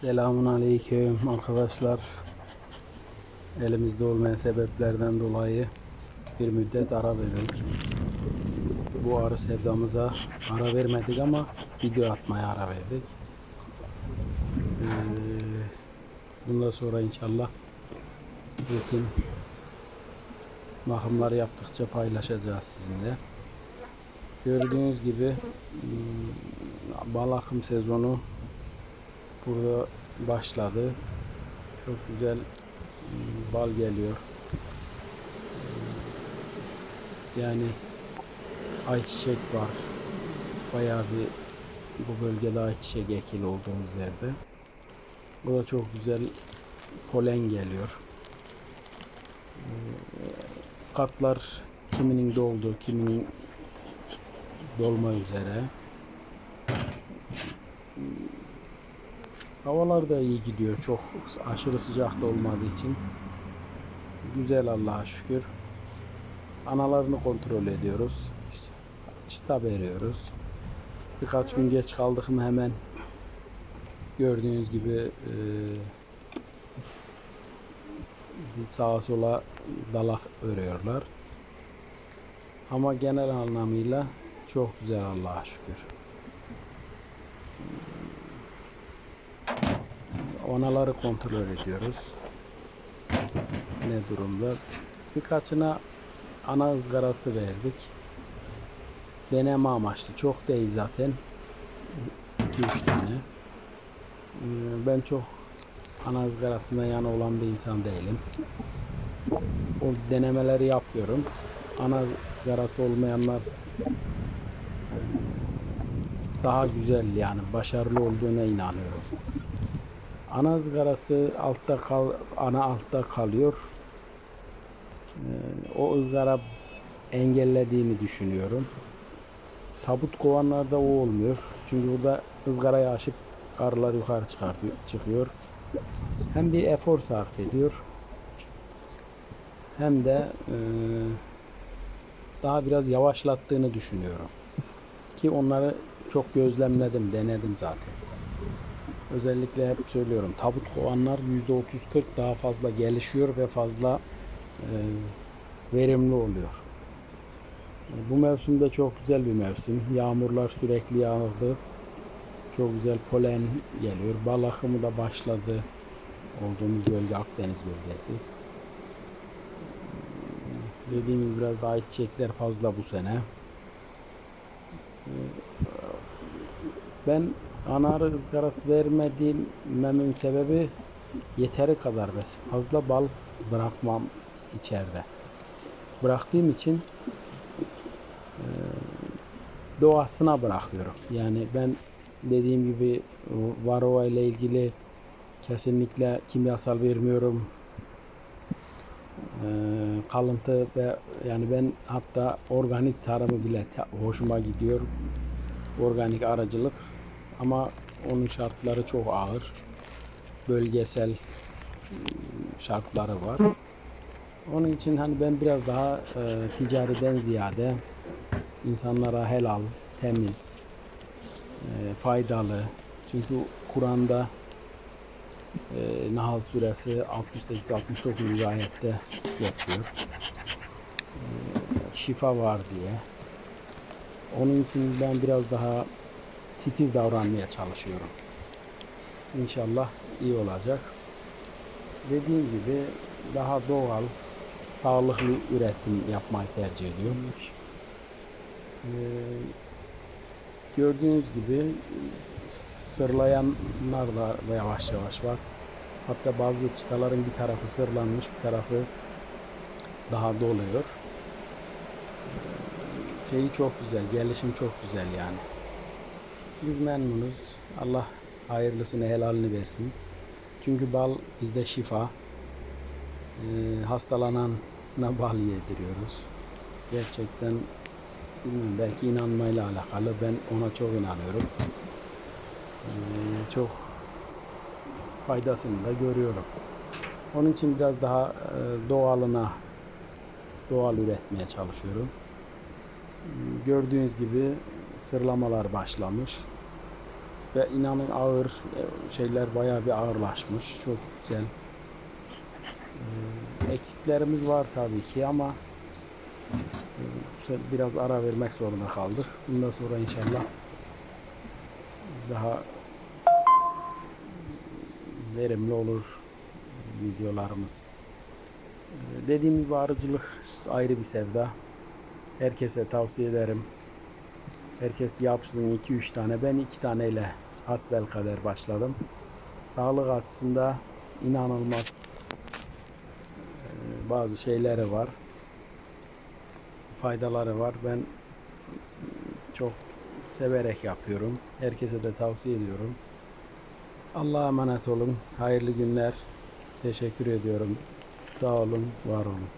Selamun Aleyküm arkadaşlar. Elimizde olmayan sebeplerden dolayı bir müddet ara verdik. Bu arı sevdamıza ara vermedik ama video atmaya ara verdik. Ee, bundan sonra inşallah rutin bakımları yaptıkça paylaşacağız sizinle. Gördüğünüz gibi hmm, bal akım sezonu burada başladı. Çok güzel mm, bal geliyor. Mm, Yani ayçiçek var. Bayağı bir bu bölgede ayçiçek ekili olduğumuz yerde. Burada çok güzel polen geliyor. Mm, Katlar kiminin doldu, kiminin dolma üzere. Havalar da iyi gidiyor. Çok aşırı sıcak da olmadığı için. Güzel Allah'a şükür. Analarını kontrol ediyoruz. İşte çıta veriyoruz. Birkaç gün geç kaldık mı hemen gördüğünüz gibi e, sağa sola dalak örüyorlar. Ama genel anlamıyla çok güzel Allah'a şükür. Onaları kontrol ediyoruz. Ne durumda? Birkaçına ana ızgarası verdik. Deneme amaçlı. Çok değil zaten. 2-3 tane. Ee, Ben çok ana ızgarasına yana olan bir insan değilim. O denemeleri yapıyorum. Ana ızgarası olmayanlar daha güzel yani başarılı olduğuna inanıyorum. Ana ızgarası altta kal ana altta kalıyor. Ee, o ızgara engellediğini düşünüyorum. Tabut kovanlarda o olmuyor. Çünkü burada ızgarayı aşıp arılar yukarı çıkartıyor, çıkıyor. Hem bir efor sarf ediyor. Hem de e, daha biraz yavaşlattığını düşünüyorum. Ki onları çok gözlemledim, denedim zaten. Özellikle hep söylüyorum tabut kovanlar %30-40 daha fazla gelişiyor ve fazla e, verimli oluyor. Bu mevsimde çok güzel bir mevsim. Yağmurlar sürekli yağdı. Çok güzel polen geliyor. Bal akımı da başladı. Olduğumuz bölge Akdeniz bölgesi. Dediğim gibi biraz daha çiçekler fazla bu sene. Ben ana arı ızgarası vermediğimin sebebi yeteri kadar ve fazla bal bırakmam içeride. Bıraktığım için e, doğasına bırakıyorum. Yani ben dediğim gibi varroa ile ilgili kesinlikle kimyasal vermiyorum. E, kalıntı ve yani ben hatta organik tarımı bile hoşuma gidiyor. Organik aracılık ama onun şartları çok ağır. Bölgesel ım, şartları var. Onun için hani ben biraz daha e, ticariden ziyade insanlara helal, temiz, e, faydalı. Çünkü Kur'an'da e, Nahl suresi 68-69. ayette geçiyor. E, şifa var diye. Onun için ben biraz daha titiz davranmaya çalışıyorum. İnşallah iyi olacak. Dediğim gibi daha doğal, sağlıklı üretim yapmayı tercih ediyorum. Ee, gördüğünüz gibi sırlayanlar da yavaş yavaş var. Hatta bazı çıtaların bir tarafı sırlanmış, bir tarafı daha doluyor. Ee, Şeyi çok güzel, gelişim çok güzel yani. Biz memnunuz. Allah hayırlısını helalini versin. Çünkü bal bizde şifa. Ee, hastalanana bal yediriyoruz. Gerçekten bilmiyorum, belki inanmayla alakalı. Ben ona çok inanıyorum. Ee, çok faydasını da görüyorum. Onun için biraz daha e, doğalına doğal üretmeye çalışıyorum. Gördüğünüz gibi sırlamalar başlamış. Ve inanın ağır e, şeyler bayağı bir ağırlaşmış. Çok güzel. Ee, eksiklerimiz var tabii ki ama e, biraz ara vermek zorunda kaldık. Bundan sonra inşallah daha verimli olur videolarımız. Dediğim gibi arıcılık ayrı bir sevda. Herkese tavsiye ederim. Herkes yapsın 2-3 tane. Ben 2 taneyle hasbel kadar başladım. Sağlık açısından inanılmaz e, bazı şeyleri var. Faydaları var. Ben çok severek yapıyorum. Herkese de tavsiye ediyorum. Allah'a emanet olun. Hayırlı günler. Teşekkür ediyorum. Sağ olun, var olun.